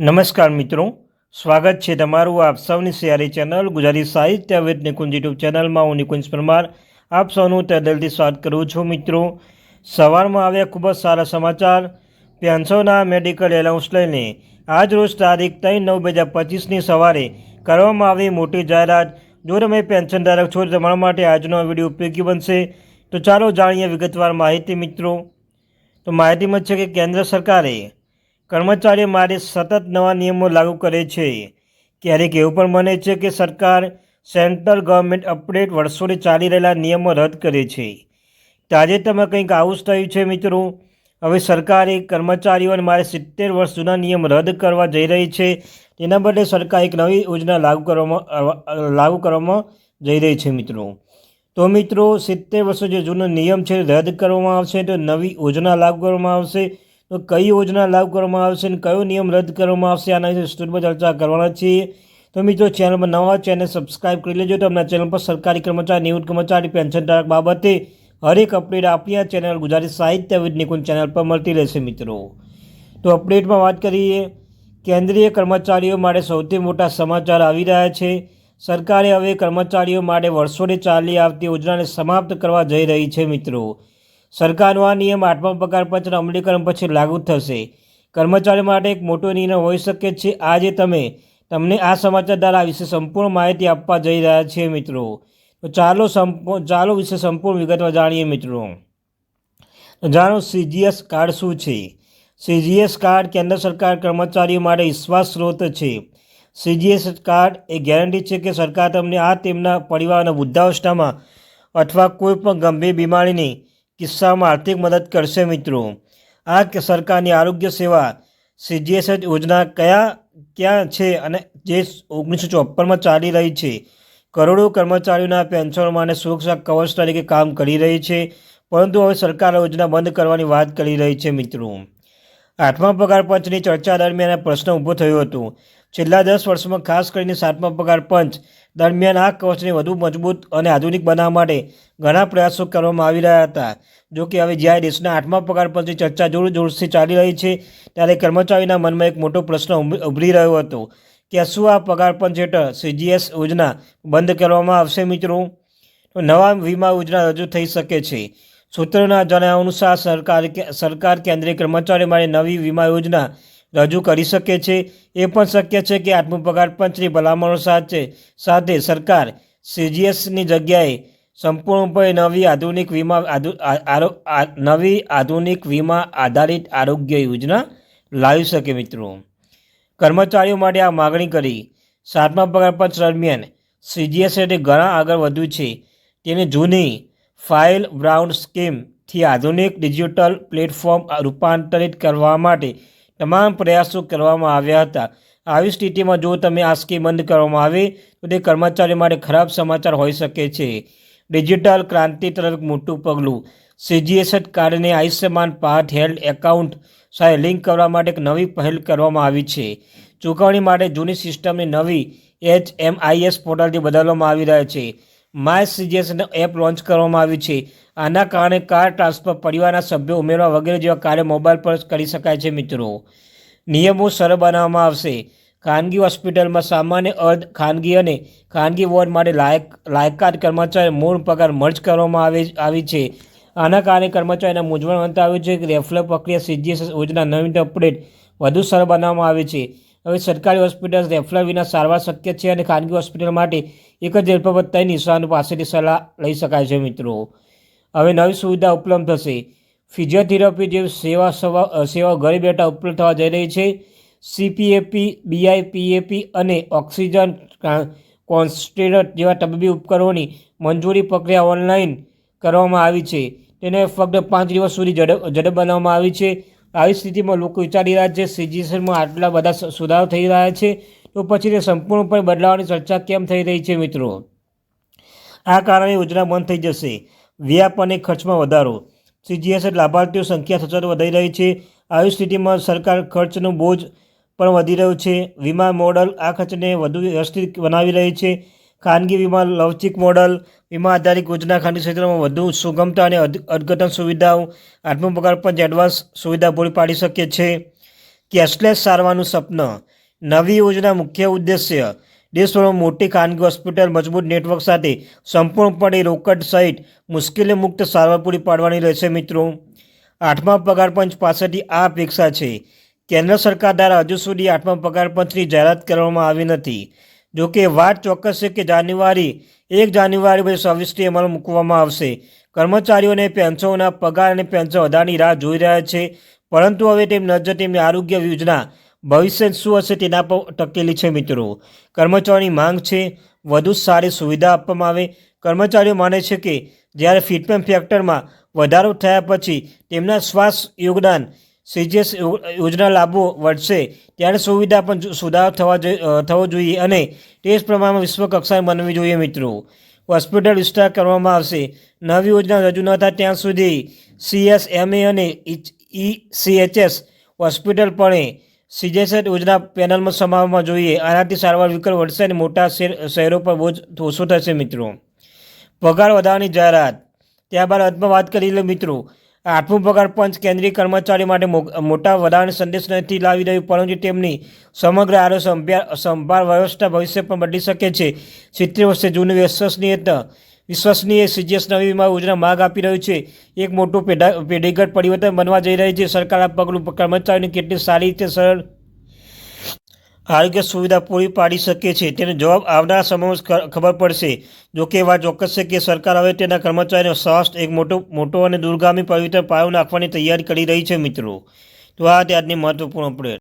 નમસ્કાર મિત્રો. સ્વાગત છે તમારું આપ સૌની સિયારી ચેનલ ગુજરાતી સાહિત્ય વિદ નિકુંજ યુટ્યુબ ચેનલમાં. હું નિકુંજ પરમાર. આપ સૌનું તદલથી સ્વાગત કરું છું મિત્રો. સવારમાં આવ્યા ખૂબ જ સારા સમાચાર. પેન્સોના મેડિકલ એલાઉન્સ લઈને આજ રોજ તારીખ ત્રણ નવ બે હજાર પચીસની સવારે કરવામાં આવી મોટી જાહેરાત. જો તમે પેન્શન ધારક છો તમારા માટે આજનો વીડિયો ઉપયોગી બનશે. તો ચાલો જાણીએ વિગતવાર માહિતી મિત્રો. તો માહિતીમાં છે કે કેન્દ્ર સરકારે કર્મચારીઓ માટે સતત નવા નિયમો લાગુ કરે છે. ક્યારેક એવું પણ બને છે કે સરકાર સેન્ટ્રલ ગવર્મેન્ટ અપડેટ વર્ષોથી ચાલી રહેલા નિયમો રદ કરે છે. તાજેતરમાં કંઈક આવું જ થયું છે મિત્રો. હવે સરકારે કર્મચારીઓને મારે સિત્તેર વર્ષ જૂના નિયમ રદ કરવા જઈ રહી છે. તેના બદલે સરકાર એક નવી યોજના લાગુ કરવામાં લાગુ કરવામાં જઈ રહી છે મિત્રો. તો મિત્રો, સિત્તેર વર્ષો જે જૂનો નિયમ છે રદ કરવામાં આવશે તો નવી યોજના લાગુ કરવામાં આવશે. તો કઈ યોજના લાગુ કરવામાં આવશે અને કયો નિયમ રદ કરવામાં આવશે આના વિશે સ્ટુડિયોમાં ચર્ચા કરવાના છીએ. તો મિત્રો ચેનલમાં નવા ચેનલ સબસ્ક્રાઇબ કરી લેજો. તો આપણા ચેનલ પર સરકારી કર્મચારી, નિવૃત્ત કર્મચારી પેન્શન ધારક બાબતે હરેક અપડેટ આપણી આ ચેનલ ગુજરાતી સાહિત્ય વિદ નિકુંજ ચેનલ પર મળતી રહેશે મિત્રો. તો અપડેટમાં વાત કરીએ. કેન્દ્રીય કર્મચારીઓ માટે સૌથી મોટા સમાચાર આવી રહ્યા છે. સરકારે હવે કર્મચારીઓ માટે વર્ષોને ચાલી આવતી યોજનાને સમાપ્ત કરવા જઈ રહી છે મિત્રો. સરકારનો આ નિયમ આઠમા પગાર પંચના અમલીકરણ પછી લાગુ થશે. કર્મચારી માટે એક મોટો નિર્ણય હોઈ શકે છે. આજે તમે, તમને આ સમાચાર દ્વારા વિશે સંપૂર્ણ માહિતી આપવા જઈ રહ્યા છીએ મિત્રો. તો ચાલો ચાલો વિશે સંપૂર્ણ વિગતવાર જાણીએ મિત્રો. તો જાણો સીજીએસ કાર્ડ શું છે? સીજીએસ કાર્ડ કેન્દ્ર સરકાર કર્મચારીઓ માટે વિશ્વાસ સ્ત્રોત છે. સીજીએસ કાર્ડ એ ગેરંટી છે કે સરકાર તમને આ તેમના પરિવારના વૃદ્ધાવસ્થામાં અથવા કોઈ પણ ગંભીર બીમારીની કિસ્સામાં આર્થિક મદદ કરશે મિત્રો. આ સરકારની આરોગ્ય સેવા સીજીએસ યોજના કયા, ક્યાં છે અને જે ઓગણીસો ચોપનમાં ચાલી રહી છે. કરોડો કર્મચારીઓના પેન્શનો માટે સુરક્ષા કવચ તરીકે કામ કરી રહી છે, પરંતુ હવે સરકાર યોજના બંધ કરવાની વાત કરી રહી છે મિત્રો. આઠમા પગાર પંચની ચર્ચા દરમિયાન આ પ્રશ્ન ઊભો થયો હતો. છેલ્લા દસ વર્ષમાં ખાસ કરીને સાતમા પગાર પંચ દરમિયાન આ કવચને વધુ મજબૂત અને આધુનિક બનાવવા માટે ઘણા પ્રયાસો કરવામાં આવી રહ્યા હતા. જો કે હવે જ્યારે દેશના આઠમા પગાર પંચની ચર્ચા જોર જોરથી ચાલી રહી છે, ત્યારે કર્મચારીના મનમાં એક મોટો પ્રશ્ન ઉભરી રહ્યો હતો. કે શું આ પગાર પંચ હેઠળ સીજીએસ યોજના બંધ કરવામાં આવશે મિત્રો? તો નવા વીમા યોજના રજૂ થઈ શકે છે. સૂત્રોના જણાવ્યા અનુસાર સરકાર સરકાર કેન્દ્રીય કર્મચારીઓ માટે નવી વીમા યોજના રજૂ કરી શકે છે. એ પણ શક્ય છે કે આઠમું પગાર પંચની ભલામણો સાથે સાથે સરકાર સીજીએસની જગ્યાએ સંપૂર્ણપણે નવી આધુનિક વીમા નવી આધુનિક વીમા આધારિત આરોગ્ય યોજના લાવી શકે મિત્રો. કર્મચારીઓ માટે આ માગણી કરી. સાતમા પગાર પંચ દરમિયાન સીજીએસ હેઠળ ઘણા આગળ વધ્યું છે. તેને જૂની ફાઇલ બ્રાઉન સ્કીમથી આધુનિક ડિજિટલ પ્લેટફોર્મ રૂપાંતરિત કરવા માટે તમામ પ્રયાસો કરવામાં આવ્યા હતા. આવી સ્થિતિમાં જો તમે આ સ્કીમ બંધ કરવામાં આવે, તો તે કર્મચારીઓ માટે ખરાબ સમાચાર હોઈ શકે છે. ડિજિટલ ક્રાંતિ તરફ મોટું પગલું. સીજીએસએટ કાર્ડને આયુષ્યમાન ભારત હેલ્થ એકાઉન્ટ સાથે લિંક કરવા માટે એક નવી પહેલ કરવામાં આવી છે. ચૂકવણી માટે જૂની સિસ્ટમની નવી એચ એમ આઈએસ પોર્ટલથી બદલવામાં આવી રહ્યા છે. માય સીજીએસ એપ લોન્ચ કરવામાં આવી છે. આના કારણે કાર ટ્રાન્સફર પરિવારના સભ્યો ઉમેરવા વગેરે જેવા કાર્ય મોબાઈલ પર કરી શકાય છે મિત્રો. નિયમો સરળ બનાવવામાં આવશે. ખાનગી હોસ્પિટલમાં સામાન્ય અર્ધ ખાનગી અને ખાનગી વોર્ડ માટે લાયક, લાયકાત કર્મચારી મૂળ પગાર મર્જ કરવામાં આવે, આવી છે. આના કારણે કર્મચારીના મૂંઝવણ અંત આવ્યું છે. કે રેફરલ પ્રક્રિયા સીજીએસ યોજના નવીન અપડેટ વધુ સરળ બનાવવામાં આવે છે. હવે સરકારી હોસ્પિટલ રેફરલ વિના સારવાર શક્ય છે અને ખાનગી હોસ્પિટલ માટે એક જ પર ત્રણ નિષ્ણાતો પાસેથી સલાહ લઈ શકાય છે મિત્રો. હવે નવી સુવિધા ઉપલબ્ધ થશે. ફિઝિયોથેરાપી જેવી સેવા સવા ઘરે બેઠા ઉપલબ્ધ થવા જઈ રહી છે. સીપીએપી બીઆઈપીએપી અને ઓક્સિજન કોન્સ્ટેન્ટ જેવા તબીબી ઉપકરણોની મંજૂરી પ્રક્રિયા ઓનલાઈન કરવામાં આવી છે. તેને ફક્ત પાંચ દિવસ સુધી ઝડપ ઝડપ બનાવવામાં આવી છે. આવી સ્થિતિમાં લોકો વિચારી રહ્યા છે સિચ્યુએશનમાં આટલા બધા સુધારો થઈ રહ્યા છે. તો પછી તે સંપૂર્ણપણે બદલાવાની ચર્ચા કેમ થઈ રહી છે મિત્રો? આ કારણે યોજના બંધ થઈ જશે. વ્યાપ અને ખર્ચમાં વધારો. સીજીએસ લાભાર્થીઓ સંખ્યા સતત વધી રહી છે. આવી સ્થિતિમાં સરકાર ખર્ચનો બોજ પણ વધી રહ્યો છે. વીમા મોડલ આ ખર્ચને વધુ વ્યવસ્થિત બનાવી રહી છે. ખાનગી વીમા, લવચિક મોડલ, વીમા આધારિત યોજના ખાનગી ક્ષેત્રમાં વધુ સુગમતા અને અધ- સુવિધાઓ આત્મપગાર પણ એડવાન્સ સુવિધા પૂરી પાડી શકે છે. કેશલેસ સારવારનું સપન નવી યોજના મુખ્ય ઉદ્દેશ્ય દેશભરમાં મોટી ખાનગી હોસ્પિટલ, મજબૂત નેટવર્ક સાથે સંપૂર્ણપણે રોકડ સહિત મુશ્કેલી મુક્ત સારવાર પૂરી પાડવાની રહેશે મિત્રો. આઠમા પગાર પંચ પાસેથી આ અપેક્ષા છે. કેન્દ્ર સરકાર દ્વારા હજુ સુધી આઠમા પગાર પંચની જાહેરાત કરવામાં આવી નથી. જો કે વાત ચોક્કસ છે કે જાન્યુઆરી, એક જાન્યુઆરી પછી છવ્વીસથી અમલમાં મૂકવામાં આવશે. કર્મચારીઓને પેન્શનોના પગાર અને પેન્શન વધારની રાહ જોઈ રહ્યા છે. પરંતુ હવે તેમની નજર તેમની આરોગ્ય યોજના ભવિષ્ય શું હશે તેના પર ટકેલી છે મિત્રો. કર્મચારીની માંગ છે, વધુ સારી સુવિધા આપવામાં આવે. કર્મચારીઓ માને છે કે જ્યારે ફિટમેન્ટ ફેક્ટરમાં વધારો થયા પછી તેમના શ્વાસ યોગદાન, સીજીએસ યોજના લાભો વધશે, ત્યારે સુવિધા પણ સુધારો થવા થવો જોઈએ અને તે જ પ્રમાણમાં વિશ્વ કક્ષાએ બનવી જોઈએ મિત્રો. હોસ્પિટલ વિસ્તાર કરવામાં આવશે. નવી યોજના રજૂ ન થાય ત્યાં સુધી સીએસએમએ અને ઈસીએચએસ હોસ્પિટલ પણ સીજીએસએસ યોજના પેનલમાં સમાવવામાં જોઈએ. આનાથી સારવાર વિકલ્પ વધશે અને મોટા શહેર પર બોજ ઓછો થશે મિત્રો. પગાર વધારવાની જાહેરાત. ત્યારબાદ અંતમાં વાત કરી લે મિત્રો. આઠમું પગાર પંચ કેન્દ્રીય કર્મચારીઓ માટે મોટા વધારાનો સંદેશ નથી લાવી રહ્યું, પરંતુ તેમની સમગ્ર આરોગ્ય સંભાળ વ્યવસ્થા ભવિષ્ય પણ બદલી શકે છે. સિત્તેર વર્ષે જૂની વિશ્વસનીયતા વિશ્વસનીય સીજીએસ નવી વીમા યોજના માગ આપી રહ્યું છે. એક મોટું પેઢા પેઢીગત પરિવર્તન બનવા જઈ રહી છે. સરકાર આ પગલું કર્મચારીઓને કેટલી સારી રીતે સરળ આરોગ્ય સુવિધા પૂરી પાડી શકે છે તેનો જવાબ આવનારા સમયમાં ખબર પડશે. જો કે વાત ચોક્કસ છે કે સરકાર હવે તેના કર્મચારીઓ સ્વાસ્થ્ય એક મોટો મોટો અને દૂરગામી પરિવર્તન પાયો નાખવાની તૈયારી કરી રહી છે મિત્રો. તો આ ત્યારની મહત્વપૂર્ણ અપડેટ